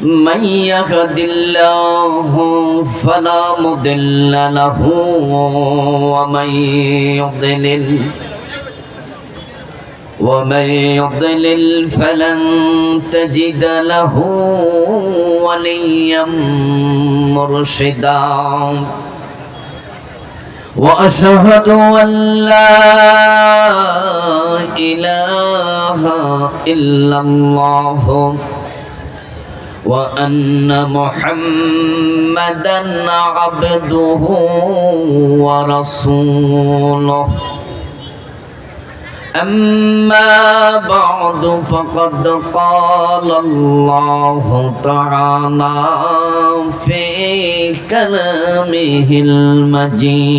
من يهد الله فلا مضل له ومن يضلل ومن يضلل فلن تجد له وليا مرشدا. وأشهد أن لا إله إلا الله. وأن محمدا عبده ورسوله. أما بعد فقد قال الله تعالى في كلامه المجيد.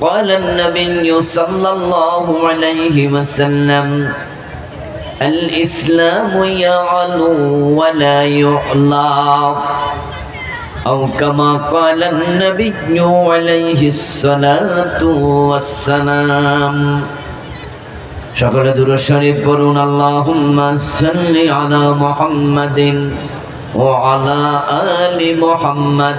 قال النبي صلى الله عليه وسلم الإسلام يعلو ولا يعلى أو كما قال النبي عليه الصلاة والسلام সকলে দুরু শরীফ পড়ুন আল্লাহুম্মা সাল্লি আলা মুহাম্মাদিন ওয়া আলা আলি মুহাম্মাদ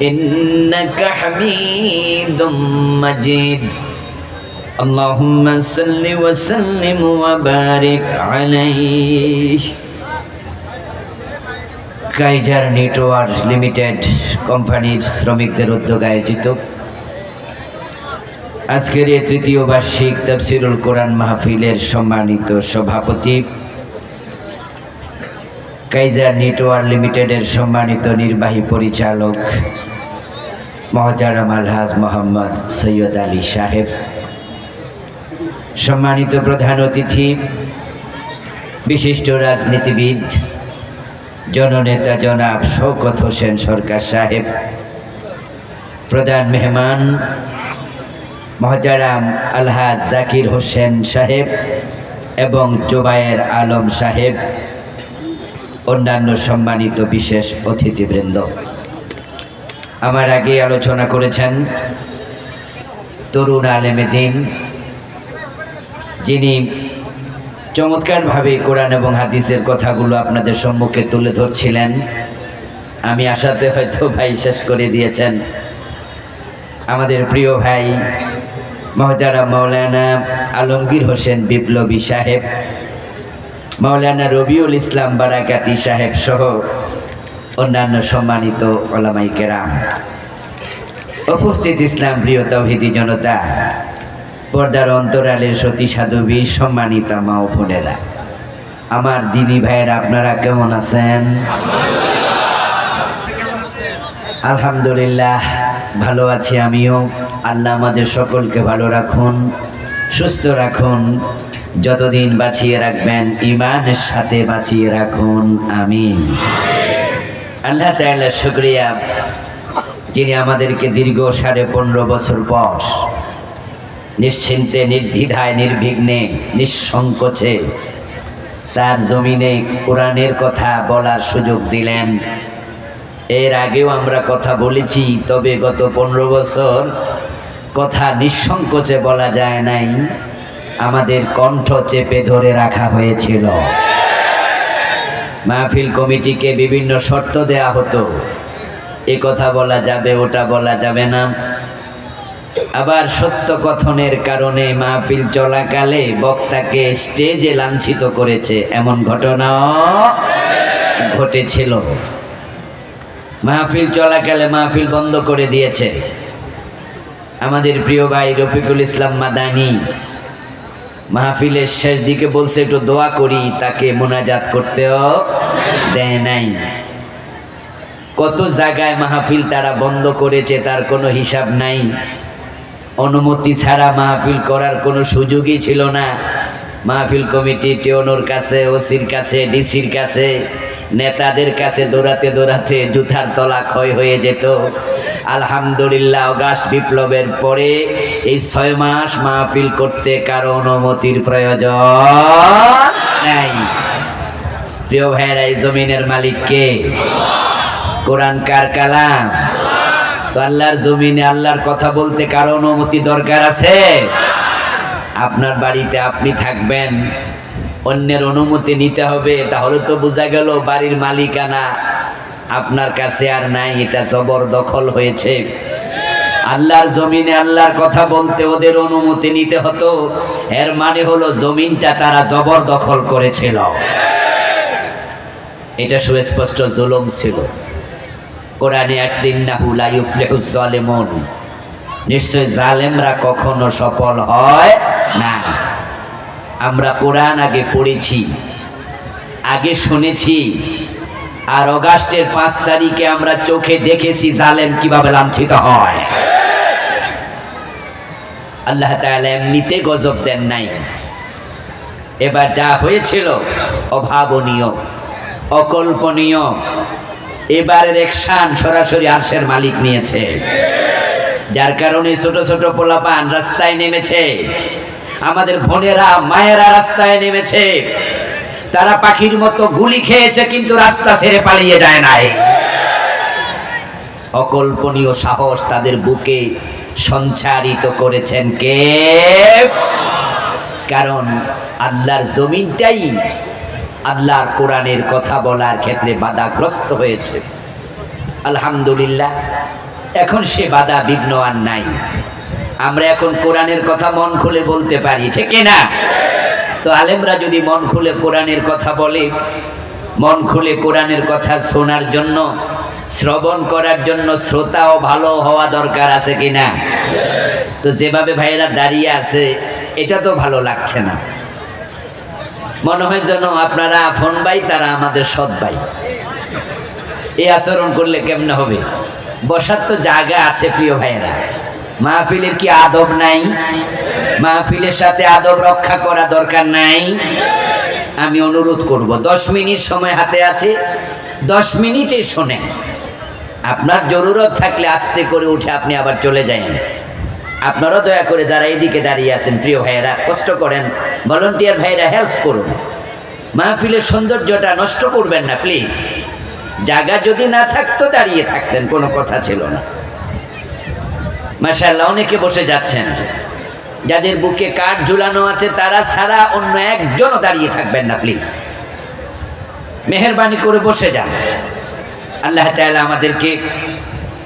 إنك حميد مجيد اللهم صل وسلم وبارك عليه কাইজার নেটওয়ার্ক লিমিটেড কোম্পানির শ্রমিকদের উদ্যোগে আয়োজিত আজকের এই তৃতীয় বার্ষিক তফসিরুল কোরআন মাহফিলের সম্মানিত সভাপতি কাইজার নেটওয়ার্ক লিমিটেডের সম্মানিত নির্বাহী পরিচালক মহাজারাম আলহাজ মোহাম্মদ সৈয়দ আলী সাহেব। সম্মানিত প্রধান অতিথি, বিশিষ্ট রাজনীতিবিদ, জননেতা জনাব শৌকত হোসেন সরকার সাহেব, প্রধান মেহমান মহাজারাম আলহাজ জাকির হোসেন সাহেব এবং জোবায়ের আলম সাহেব, অন্যান্য সম্মানিত বিশেষ অতিথিবৃন্দ। আমার আগে আলোচনা করেছেন তরুণ আলেমে দিন যিনি চমৎকারভাবে কোরআন এবং হাদিসের কথাগুলো আপনাদের সম্মুখে তুলে ধরছিলেন। আমি আশাতে হয়তো ভাই শেষ করে দিয়েছেন। আমাদের প্রিয় ভাই মহজারা মৌলানা আলমগীর হোসেন বিপ্লবী সাহেব, মাওলানা রবিউল ইসলাম বারাকাতি সাহেব সহ অন্যান্য সম্মানিত ওলামাই কেরাম উপস্থিত ইসলাম প্রিয় তৌহিদি জনতা, পর্দার অন্তরালের সতী সাধবী সম্মানিতা মা ও আমার দিনী ভাইয়েরা, আপনারা কেমন আছেন? আলহামদুলিল্লাহ, ভালো আছি আমিও। আল্লাহ আমাদের সকলকে ভালো রাখুন, সুস্থ রাখুন, যতদিন বাঁচিয়ে রাখবেন ইমানের সাথে বাঁচিয়ে রাখুন, আমিন। আল্লাহ তাআলা শুক্রিয়া। যিনি আমাদেরকে দীর্ঘ সাড়ে পনেরো বছর পর নিশ্চিন্তে, নির্দ্বিধায়, নির্বিঘ্নে, নিঃসংকোচে তার জমিনে কোরআনের কথা বলার সুযোগ দিলেন। এর আগেও আমরা কথা বলেছি, তবে গত পনেরো বছর কথা নিঃসংকোচে বলা যায় নাই। আমাদের কণ্ঠ চেপে ধরে রাখা হয়েছিল। মাহফিল কমিটিকে বিভিন্ন শর্ত দেয়া হতো। এ কথা বলা যাবে, ওটা বলা যাবে না। আবার সত্য কথনের কারণে মাহফিল চলাকালে বক্তাকে স্টেজে লাঞ্ছিত করেছে। এমন ঘটনাও ঘটেছিল। মাহফিল চলাকালে মাহফিল বন্ধ করে দিয়েছে। আমাদের প্রিয় ভাই রফিকুল ইসলাম মাদানি মাহফিলের শেষ দিকে বলছে, একটু দোয়া করি, তাকে মোনাজাত করতেও দেয় নাই। কত জায়গায় মাহফিল তারা বন্ধ করেছে, তার কোনো হিসাব নাই। অনুমতি ছাড়া মাহফিল করার কোনো সুযোগই ছিল না। মাহফিল কমিটি টেওনোর কাছে, ওসির কাছে, ডিসির কাছে, নেতাদের কাছে দৌড়াতে দৌড়াতে জুতার তলা ক্ষয় হয়ে যেত। আলহামদুলিল্লাহ, অগাস্ট বিপ্লবের পরে এই ছয় মাস মাহফিল করতে কারও অনুমতির প্রয়োজন নাই। প্রিয় ভাইয়েরা, এই জমিনের মালিক কে? কোরআন কার কালাম? তো আল্লাহর জমিনে আল্লাহর কথা বলতে কারও অনুমতি দরকার আছে? আপনার বাড়িতে আপনি থাকবেন, অন্যের অনুমতি নিতে হবে, তাহলে তো বোঝা গেল বাড়ির মালিকানা আপনার কাছে আর নাই, এটা জবরদখল হয়েছে। আল্লাহর জমিনে আল্লাহর কথা বলতে ওদের অনুমতি নিতে হতো, এর মানে হলো জমিনটা তারা জবরদখল করেছিল। এটা সুস্পষ্ট জুলুম ছিল। কোরআনে আসিন্নাহু লা ইউফলিহুজ জালিমুন। নিশ্চয় জালেমরা কখনো সফল হয় না। আমরা কোরআন আগে পড়েছি, আগে শুনেছি, আর অগাস্টের পাঁচ তারিখে আমরা চোখে দেখেছি জালেম কীভাবে লাঞ্ছিত হয়। আল্লাহ এমনিতে গজব দেন নাই। এবার যা হয়েছিল অভাবনীয়, অকল্পনীয়, এবারের একশান সরাসরি আরশের মালিক নিয়েছে। যার কারণে ছোট ছোট পোলাপান রাস্তায় নেমেছে। আমাদের বোনেরা, মায়েরা রাস্তায় নেমেছে। তারা পাখির মতো গুলি খেয়েছে, কিন্তু রাস্তা ছেড়ে পালিয়ে যায় নাই। অকল্পনীয় সাহস তাদের বুকে সঞ্চারিত করেছেন কে? কারণ আল্লাহর জমিনটাই আল্লাহর কোরআনের কথা বলার ক্ষেত্রে বাধাগ্রস্ত হয়েছে। আলহামদুলিল্লাহ, এখন সে বাধা বিঘ্ন আর নাই। আমরা এখন কোরআনের কথা মন খুলে বলতে পারি, ঠিক না তো আলেমরা যদি মন খুলে কোরআনের কথা বলে, মন খুলে কোরআনের কথা শোনার জন্য, শ্রবণ করার জন্য শ্রোতাও ভালো হওয়া দরকার আছে কিনা? তো যেভাবে ভাইয়েরা দাঁড়িয়ে আছে, এটা তো ভালো লাগছে না। মনে হয় যেন আপনারা আফন ভাই, তারা আমাদের সৎ ভাই। এই আচরণ করলে কেমনে হবে? বসার তো জায়গা আছে প্রিয় ভাইয়েরা। মাহফিলের কি আদব নাই? মাহফিলের সাথে আদব রক্ষা করা দরকার নাই? আমি অনুরোধ করব, দশ মিনিট সময় হাতে আছে, দশ মিনিটে শোনেন আপনার জরুরত থাকলে আস্তে করে উঠে আপনি আবার চলে যায়েন আপনারাও দয়া করে যারা এইদিকে দাঁড়িয়ে আছেন, প্রিয় ভাইয়েরা, কষ্ট করেন। ভলেন্টিয়ার ভাইয়েরা হেল্প করুন। মাহফিলের সৌন্দর্যটা নষ্ট করবেন না প্লিজ জায়গা যদি না থাকতো দাঁড়িয়ে থাকতেন, কোনো কথা ছিল না। মাশাল্লাহ অনেকে বসে যাচ্ছেন। যাদের বুকে কাঠ ঝুলানো আছে, তারা ছাড়া অন্য একজনও দাঁড়িয়ে থাকবেন না প্লিজ মেহরবানি করে বসে যান। আল্লাহ তাআলা আমাদেরকে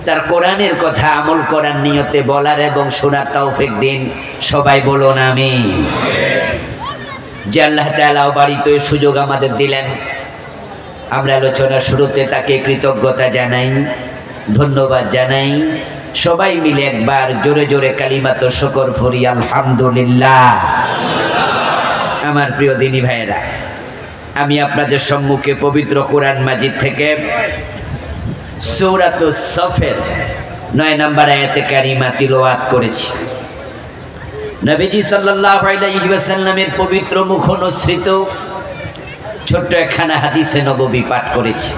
তার কোরআনের কথা আমল করার নিয়তে বলার এবং শোনার তৌফিক দিন। সবাই বলুন আমি যে আল্লাহ তাআলা বাড়িতে সুযোগ আমাদের দিলেন, আমরা আলোচনার শুরুতে তাকে কৃতজ্ঞতা জানাই, ধন্যবাদ জানাই। সবাই মিলে একবার জোরে জোরে কালিমাত শকর ফরি আলহামদুলিল্লাহ। আমার প্রিয় দিনী ভাইয়েরা, আমি আপনাদের সম্মুখে পবিত্র কোরআন মাজিদ থেকে সৌরাত সফের নয় নাম্বার আয়াতে কারিমা তিলওয়াত করেছি। নবীজি ওয়াসাল্লামের পবিত্র মুখ অনুসৃত ছোট্ট একখানা হাদিসে নববী পাঠ করেছি।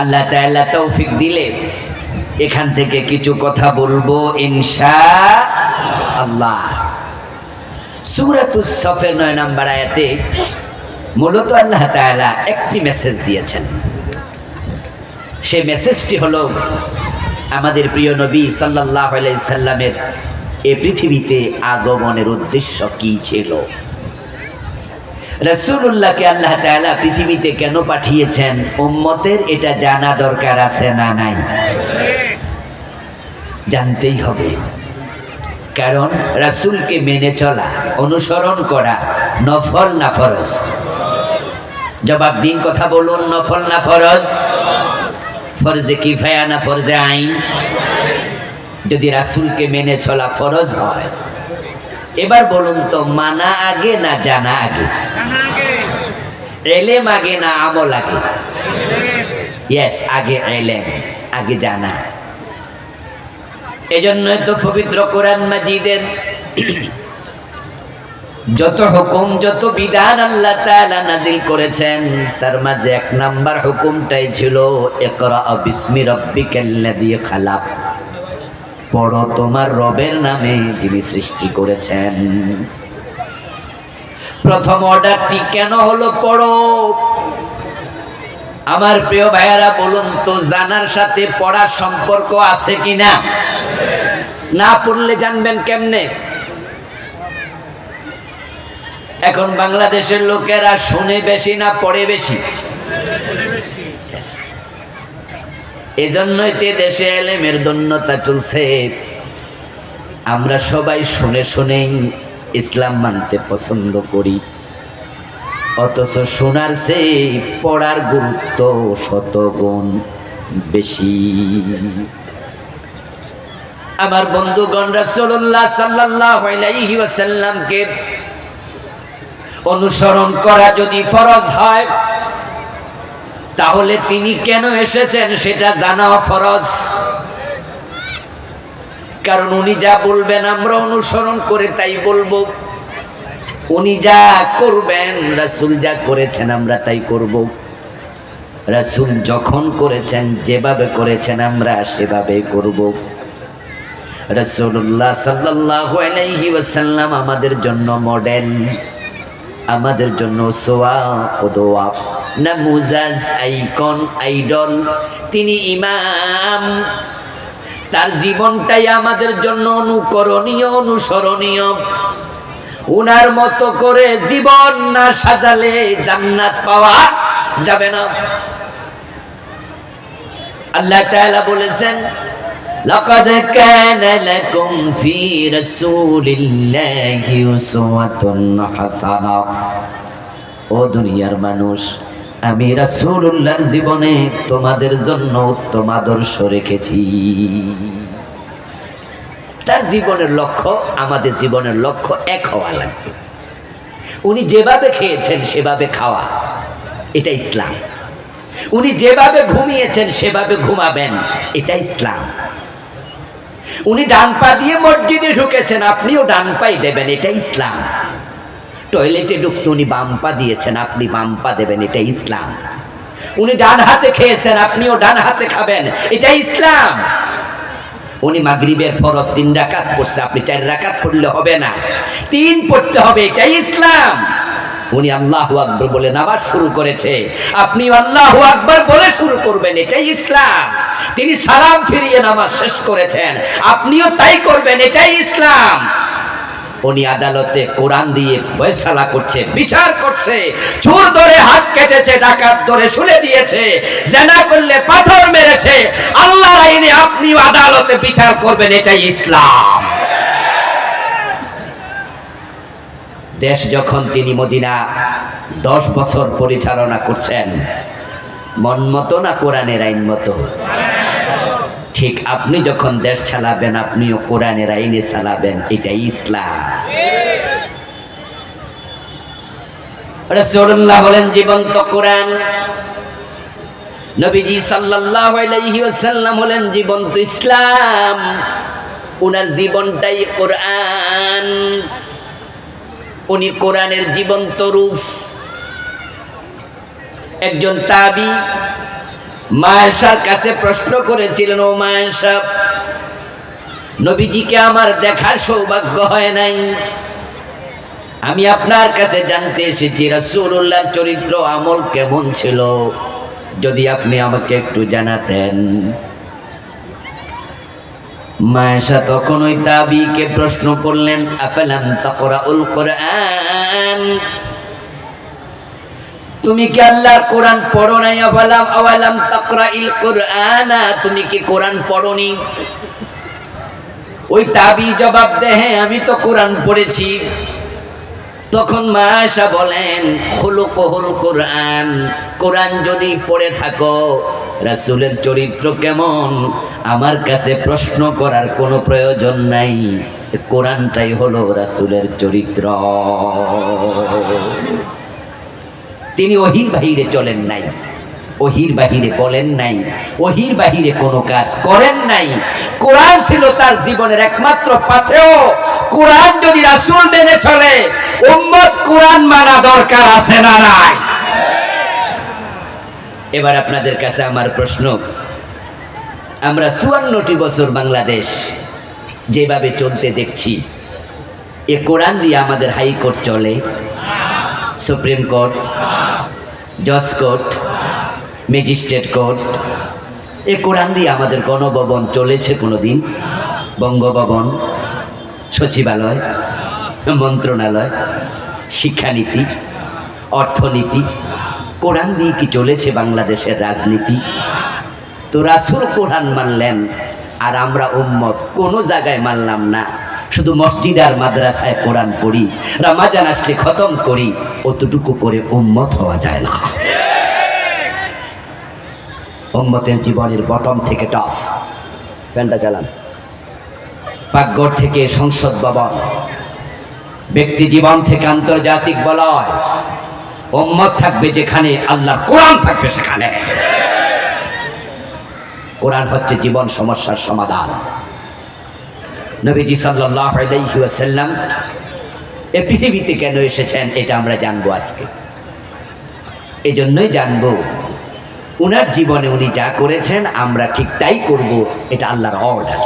আল্লাহ তাআলা তৌফিক দিলে এখান থেকে কিছু কথা বলব ইনশা আল্লাহ সূরাতুস সফের নয় নাম্বার আয়াতে মূলত আল্লাহ তাআলা একটি মেসেজ দিয়েছেন। সেই মেসেজটি হলো, আমাদের প্রিয় নবী আলাইহি সাল্লামের এ পৃথিবীতে আগমনের উদ্দেশ্য কি ছিল? রসুল্লাহকে আল্লাহ তাআলা পৃথিবীতে কেন পাঠিয়েছেন? উম্মতের এটা জানা দরকার আছে না নাই? জানতেই হবে। কারণ রাসূলকে মেনে চলা, অনুসরণ করা নফল না ফরজ? জবাব দিন কথা বলুন, নফল না ফরজ? ফরজে কিফায়া না ফরজে আইন? যদি রাসূলকে মেনে চলা ফরজ হয় এবার বলুন তো মানা আগে না জানা আগে? এলেম আগে। না আমল আগে? ইয়েস আগে এলেম আগে জানা। এজন্যই তো পবিত্র কোরআন মাজিদের যত হুকুম যত বিধান আল্লাহ তাআলা নাজিল করেছেন তার মাঝে এক নাম্বার হুকুমটাই ছিল ইকরা বিসমি রাব্বিকাল্লাযী খালাক। পড়ো তোমার রবের নামে যিনি সৃষ্টি করেছেন। প্রথম অর্ডারটি কেন হলো পড়ো? আমার প্রিয় ভাইয়ারা বলুন তো জানার সাথে পড়ার সম্পর্ক আছে কিনা? না পড়লে জানবেন কেমনে? এখন বাংলাদেশের লোকেরা শুনে বেশি না পড়ে বেশি? Yes. এজন্যই তে দেশে এলেমের দন্যতা চলছে আমরা সবাই শুনে শুনেই ইসলাম মানতে পছন্দ করি অথচ শোনার সে পড়ার গুরুত্ব শতগুণ বেশি আমার বন্ধুগণ, রাসূলুল্লাহ সাল্লাল্লাহু আলাইহি ওয়াসাল্লামকে অনুসরণ করা যদি ফরজ হয় তাহলে তিনি কেন এসেছেন সেটা জানা ফরজ। কারণ উনি যা বলবেন আমরা অনুসরণ করে তাই বলব। উনি যা করবেন, রাসূল যা করেছেন আমরা তাই করব। রাসূল যখন করেছেন, যেভাবে করেছেন আমরা সেভাবে করব। আলাইহি ওয়াসাল্লাম আমাদের জন্য মডেল আমাদের জন্য সোয়া ও দোয়া। Icon, idol. তিনি ইমাম। তার জীবনটাই আমাদের জন্য অনুকরণীয়, অনুসরণীয়। উনার মতো করে জীবন না সাজালে জান্নাত পাওয়া যাবে না। আল্লাহ বলেছেন لقد كان لكم في رسول الله أسوة حسنة ও দুনিয়ার মানুষ আমি রাসূলুল্লাহর জীবনে তোমাদের জন্য উত্তম আদর্শ রেখেছি তার জীবনের লক্ষ্য আমাদের জীবনের লক্ষ্য এক হওয়া লাগবে উনি যেভাবে খেয়েছেন সেভাবে খাওয়া এটা ইসলাম উনি যেভাবে ঘুমিয়েছেন সেভাবে ঘুমাবেন এটা ইসলাম উনি ডান পা দিয়ে মসজিদে ঢুকেছেন, আপনিও ডান পাই দেবেন, এটা ইসলাম। টয়লেটে ঢুকতে উনি বাম পা দিয়েছেন, আপনি বাম পা দেবেন, এটা ইসলাম। উনি ডান হাতে খেয়েছেন, আপনিও ডান হাতে খাবেন, এটা ইসলাম। উনি মাগরিবের ফরজ তিন রাকাত পড়ছে, আপনি চার রাকাত পড়লে হবে না। তিন পড়তে হবে, এটাই ইসলাম। উনি আল্লাহ আকবর বলে নামাজ শুরু করেছে। আপনি আল্লাহ আকবর বলে শুরু করবেন, এটাই ইসলাম। তিনি সালাম ফিরিয়ে নামাজ শেষ করেছেন, আপনিও তাই করবেন, এটাই ইসলাম। উনি আদালতে কোরআন দিয়ে ফয়সালা করছে, বিচার করছে চোর ধরে হাত কেটেছে, ডাকাত ধরে শুলে দিয়েছে, জেনা করলে পাথর মেরেছে, আল্লাহর আইনে আপনি আদালতে বিচার করবেন, এটাই ইসলাম। দেশ যখন তিনি মদিনা দশ বছর পরিচালনা করছেন, মন মতো না কোরআনের আইন মতো? ঠিক আপনি যখন দেশ চালাবেন, আপনিও কোরআনের আইনে চালাবেন, এটাই ইসলাম। রাসূলুল্লাহ হলেন জীবন্ত কোরআন। নবীজি সাল্লাল্লাহু আলাইহি হলেন জীবন্ত ইসলাম। ওনার জীবনটাই কোরআন। উনি কোরআনের জীবন্ত রূপ। একজন তাবি মায়েশার কাছে প্রশ্ন করেছিলেন, ও মায়েশা, নবীজিকে আমার দেখার সৌভাগ্য হয় নাই। আমি আপনার কাছে জানতে এসেছি, রাসূলুল্লাহর চরিত্র, আমল কেমন ছিল? যদি আপনি আমাকে একটু জানাতেন। মায়েশা তখন ওই তাবিকে প্রশ্ন করলেন, আফালাম তাকরাউল কোরআন? তুমি কি আল্লাহর কোরআন পড়ো নাই? আফালাম, আওয়ালাম তাকরা ইল কোরআন? তুমি কি কোরআন পড়োনি? ওই তাবি জবাব দে হ্যাঁ আমি তো কোরআন পড়েছি। তখন মাশা বলেন হুলুকহুল কোরআন কোরআন যদি পড়ে থাকো, রাসুলের চরিত্র কেমন? আমার কাছে প্রশ্ন করার কোনো প্রয়োজন নাই। কোরআনটাই হলো রাসুলের চরিত্র। তিনি ওহির বাহিরে চলেন নাই। ওহির বাহিরে বলেন নাই। ওহির বাহিরে কোনো কাজ করেন নাই। কোরআন ছিল তার জীবনের একমাত্র পাথেও কোরআন যদি রাসূল মেনে চলে, উম্মত কোরআন মানা দরকার আছে না নাই? এবার আপনাদের কাছে আমার প্রশ্ন। আমরা চুয়ান্নটি বছর বাংলাদেশ যেভাবে চলতে দেখছি, এ কোরআন দিয়ে আমাদের হাইকোর্ট চলে, সুপ্রিম কোর্ট, জজ কোর্ট ম্যাজিস্ট্রেট কোর্ট, এ কোরআন দিয়ে আমাদের গণভবন চলেছে কোনো দিন বঙ্গভবন, সচিবালয়, মন্ত্রণালয়, শিক্ষানীতি, অর্থনীতি, কোরআন দিয়ে কি চলেছে বাংলাদেশের রাজনীতি? তো রাসুল কোরআন মানলেন, আর আমরা উম্মত কোনো জায়গায় মানলাম না। শুধু মসজিদ আর মাদ্রাসায় কোরআন পড়ি, রামাজান আসলে খতম করি, অতটুকু করে উম্মত হওয়া যায় না। উম্মতের জীবনের বটম থেকে টফ ফ্যানটা চালান। পাকঘর থেকে সংসদ ভবন। ব্যক্তি জীবন থেকে আন্তর্জাতিক বলয়। উম্মত থাকবে যেখানে, আল্লাহর কোরআন থাকবে সেখানে। কোরআন হচ্ছে জীবন সমস্যার সমাধান। নবীজি ওয়াসাল্লাম, এ পৃথিবীতে কেন এসেছেন, এটা আমরা জানব আজকে। এই জন্যই জানব উনার জীবনে উনি যা করেছেন, আমরা ঠিক তাই করব, এটা আল্লাহর অর্ডার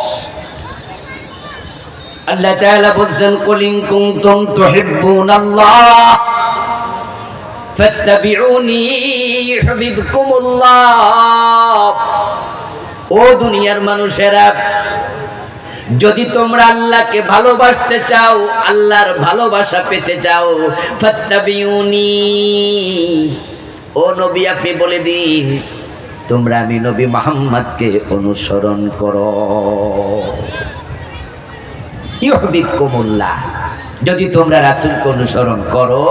আল্লাহ তাআলা বলছেন কুলিন কুনতুম তুহিব্বুনাল্লাহ ফাত্তাবিউনি ইউহিব্বুকুমুল্লাহ। ও দুনিয়ার মানুষেরা, যদি তোমরা আল্লাহকে ভালোবাসতে চাও, আল্লাহর ভালোবাসা পেতে চাও, ফাত্তাবিউনি ও নবী, আপনি বলে দিন, তোমরা আমি নবী মোহাম্মদকে অনুসরণ করো। ইহবিব কুমুল্লাহ যদি তোমরা রাসূলকে অনুসরণ করো,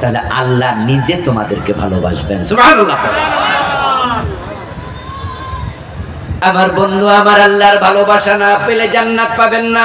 তাহলে আল্লাহ নিজে তোমাদেরকে ভালোবাসবেন। আমার বন্ধু, আমার আল্লাহর ভালোবাসা না পেলে জান্নাত পাবেন না।